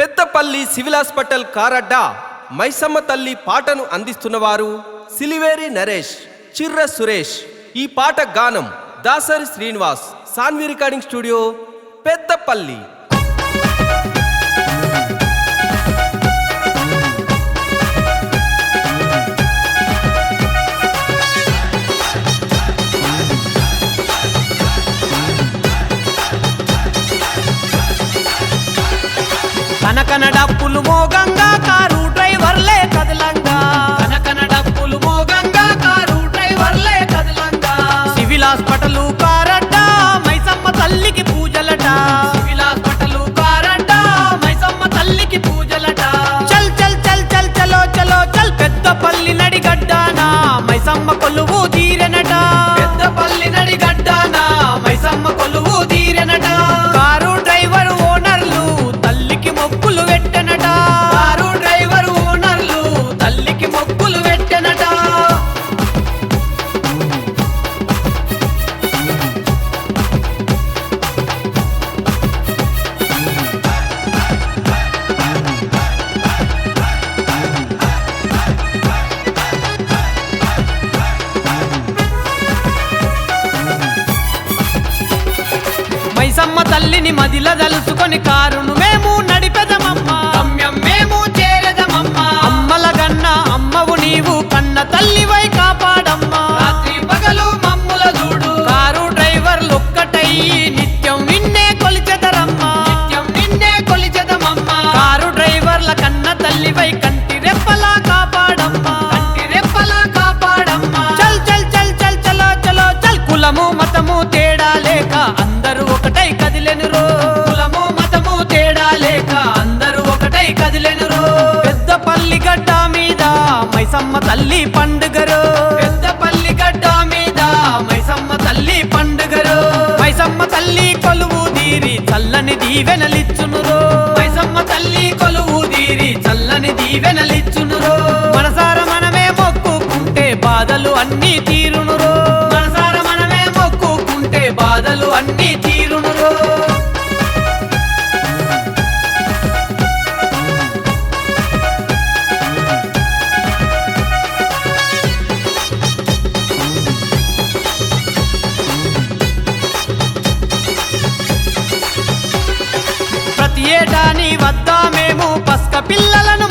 Peddapalli civil hospital కారడ్డ మైసమ్మ తల్లి పాటను అందిస్తున్నవారు సిలివేరి నరేష్ చిర్ర సురేష్. ఈ పాట గానం దాసరి శ్రీనివాస్ సాన్వి రికార్డింగ్ స్టూడియో పెద్దపల్లి. కనకన డప్పులు మోగంగా కారు డ్రైవర్లే కదలంగా. కనకన డప్పులు మోగంగా కారు డ్రైవర్లే కదలంగా. సివిల్ హాస్పిటల్ కారట మైసమ్మ తల్లికి పూజలట. సివిల్ హాస్పిటల్ కారట మైసమ్మ తల్లికి పూజలట. చల్ చల్ చల్ చల్ చలో చలో చల్ పెద్దపల్లి తల్లిని మదిల దలుసుకొని కారును మేము నడిపెదమమ్మ. గమ్యం మేము చేరెదమమ్మ. అమ్మల గన్న అమ్మవు నీవు కన్న తల్లివై కాపాడమ్మా. రాత్రి పగలు మమ్ముల చూడు. కారు డ్రైవర్లు నిత్యం నిన్నే కొలిచెదరమ్మా. నిత్యం నిన్నే కొలిచెదమమ్మా. కారు డ్రైవర్ల కన్న తల్లివై కంటి రెప్పలా కాపాడమ్మా. కంటి రెప్పలా కాపాడమ్మా. చల్ చల్ చల్ చల్ చలో చలో చల్. కులము మతము తేడా లేక మైసమ్మ తల్లి పండుగరో. పెద్దపల్లి గడ్డ మీద మైసమ్మ తల్లి పండుగరో. మైసమ్మ తల్లి కొలువు దీరి చల్లని దీవెనలిచ్చునురో. మైసమ్మ తల్లి కొలువు దీరి చల్లని దీవెనలిచ్చునురో. మనసార మనమే మొక్కుకుంటే బాధలు అన్నీ ఏటా నీ వద్ద మేము పస్క పిల్లలను